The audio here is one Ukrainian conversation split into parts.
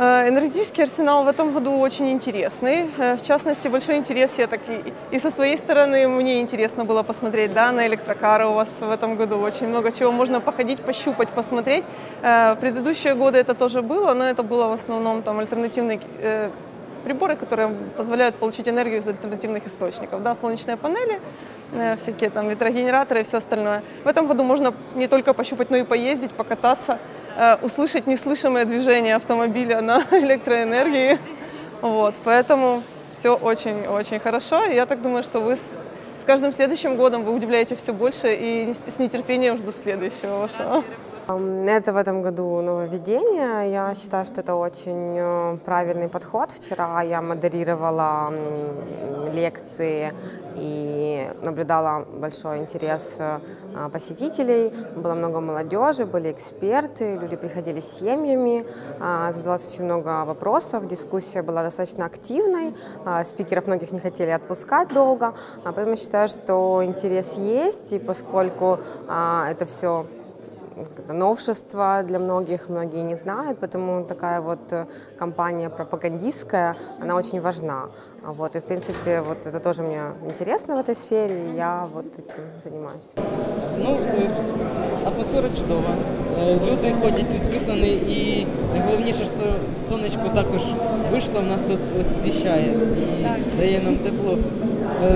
Э, Энергетический арсенал в этом году очень интересный. Э, В частности, большой интерес я так и, и со своей стороны мне интересно было посмотреть да, на электрокары у вас в этом году. Очень много чего можно походить, пощупать, посмотреть. Э, В предыдущие годы это тоже было, но это было в основном там альтернативные приборы, которые позволяют получить энергию из альтернативных источников. Да, солнечные панели, всякие там ветрогенераторы и все остальное. В этом году можно не только пощупать, но и поездить, покататься, услышать неслышимое движение автомобиля на электроэнергии. Вот, поэтому все очень-очень хорошо. И я так думаю, что вы с, с каждым следующим годом вы удивляете все больше и с нетерпением жду следующего вашего. Это в этом году нововведение. Я считаю, что это очень э, правильный подход. Вчера я модерировала лекции и наблюдала большой интерес э, посетителей. Было много молодежи, были эксперты, люди приходили с семьями, а, задавалось очень много вопросов. Дискуссия была достаточно активной. А, Спикеров многих не хотели отпускать долго. А Поэтому я считаю, что интерес есть, и поскольку это все новшество для многих, многие не знают, поэтому такая вот э, кампания пропагандистская, она очень важна. А Вот, и, в принципе, вот это тоже мне интересно в этой сфере, и я вот этим занимаюсь. Ну, е, атмосфера чудова. Е, Люди ходять усміхнені і найголовніше, що сонечко також вийшло, в нас тут освіщає і дає нам тепло. Е,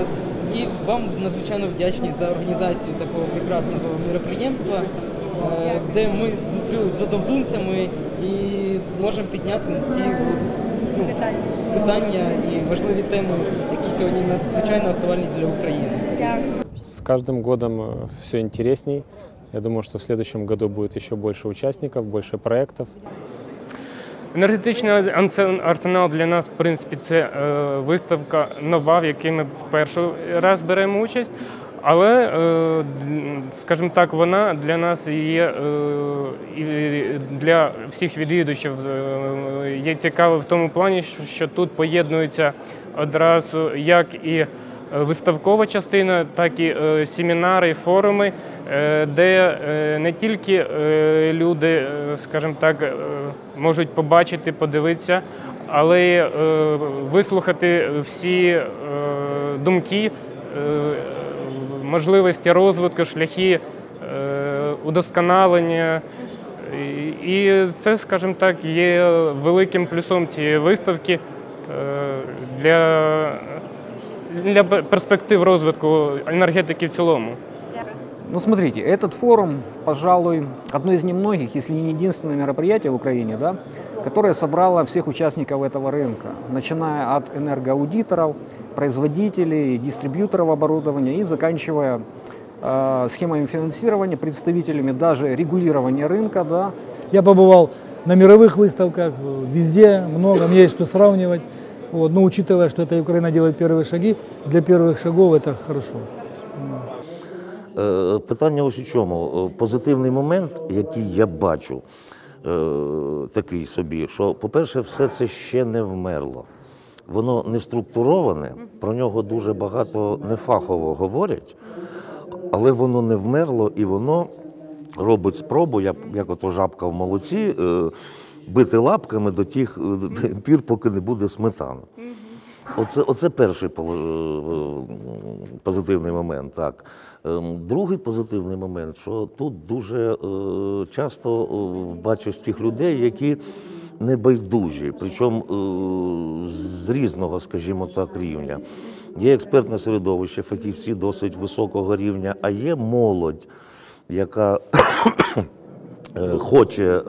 І вам надзвичайно вдячні за організацію такого прекрасного мероприємства, е, Де ми зустрілися з однодумцями і можемо підняти ці ну, питання і важливі теми, які сьогодні надзвичайно актуальні для України. С каждым годом все интересней. Я думаю, что в следующем году будет еще больше участников, больше проектов. Енергетичний арсенал для нас, в принципі, це е, виставка нова, в якій ми в перший раз беремо участь. Але, е, скажімо так, вона для нас є е, і для всіх відвідувачів е, є цікава в тому плані, що, тут поєднуються одразу як і виставкова частина, так і семінари, форуми, де не тільки люди, скажімо так, можуть побачити, подивитися, але е, вислухати всі думки, можливості розвитку, шляхи е, удосконалення. І- це, скажімо так, є великим плюсом цієї виставки е, для для перспектив розвитку енергетики в цілому. Ну, смотрите, этот форум, пожалуй, одно из немногих, если не единственное мероприятие в Украине, да, которое собрало всех участников этого рынка, начиная от энергоаудиторов, производителей, дистрибьюторов оборудования и заканчивая э, схемами финансирования, представителями даже регулирования рынка, да, Я побывал на мировых выставках, везде много, мне есть что сравнивать. Вот. Но учитывая, что это Украина делает первые шаги, для первых шагов это хорошо. Е, Питання ось у чому. Е, Позитивний момент, який я бачу, е, такий собі, що, по-перше, все це ще не вмерло. Воно не структуроване, про нього дуже багато нефахово говорять, але воно не вмерло і воно робить спробу, як, як ото жабка в молоці, бити лапками до тих пір, поки не буде сметани. Оце, оце перший е, позитивний момент. Так. Ем, Другий позитивний момент, що тут дуже е, часто е, бачу тих людей, які небайдужі, причому з різного, скажімо так, рівня. Є експертне середовище, фахівці досить високого рівня, а є молодь, яка хоче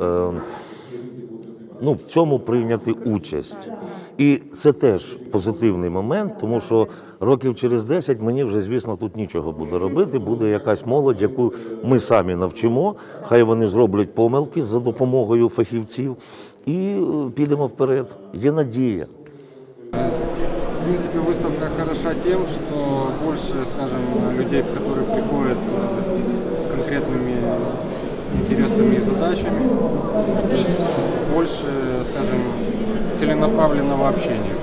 е, ну, в цьому прийняти участь. І це теж позитивний момент, тому що років через 10 мені вже, звісно, тут нічого буде робити. Буде якась молодь, яку ми самі навчимо. Хай вони зроблять помилки за допомогою фахівців, і е, підемо вперед. Є надія. В принципе, выставка хороша тем, что больше, скажем, людей, которые приходят э, с конкретными интересами и задачами, то есть больше, скажем, целенаправленного общения.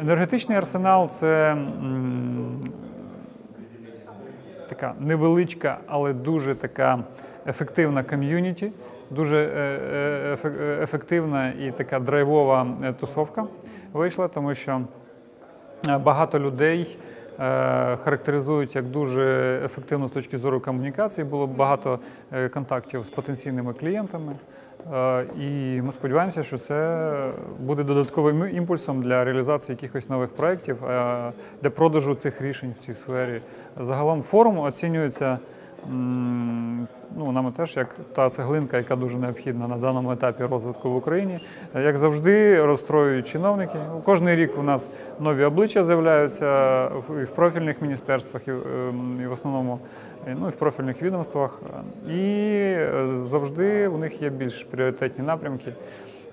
Енергетичний арсенал це така невеличка, але дуже така ефективна ком'юніті, дуже е, е, е, ефективна і така драйвова тусовка вийшла, тому що багато людей характеризують як дуже ефективно з точки зору комунікації. Було багато контактів з потенційними клієнтами. Е, І ми сподіваємося, що це буде додатковим імпульсом для реалізації якихось нових проєктів, е, для продажу цих рішень в цій сфері. Загалом форум оцінюється ну, нами теж як та цеглинка, яка дуже необхідна на даному етапі розвитку в Україні. Як завжди, розстроюють чиновники. Кожний рік у нас нові обличчя з'являються і в профільних міністерствах, і, ем, в основному ну, і в профільних відомствах. І е, завжди у них є більш пріоритетні напрямки.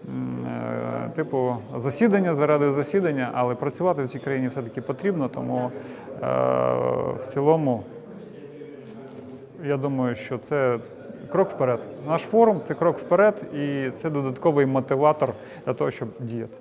Е, Типу засідання заради засідання, але працювати в цій країні все-таки потрібно, тому е, в цілому я думаю, що це крок вперед. Наш форум це крок вперед, і це додатковий мотиватор для того, щоб діяти.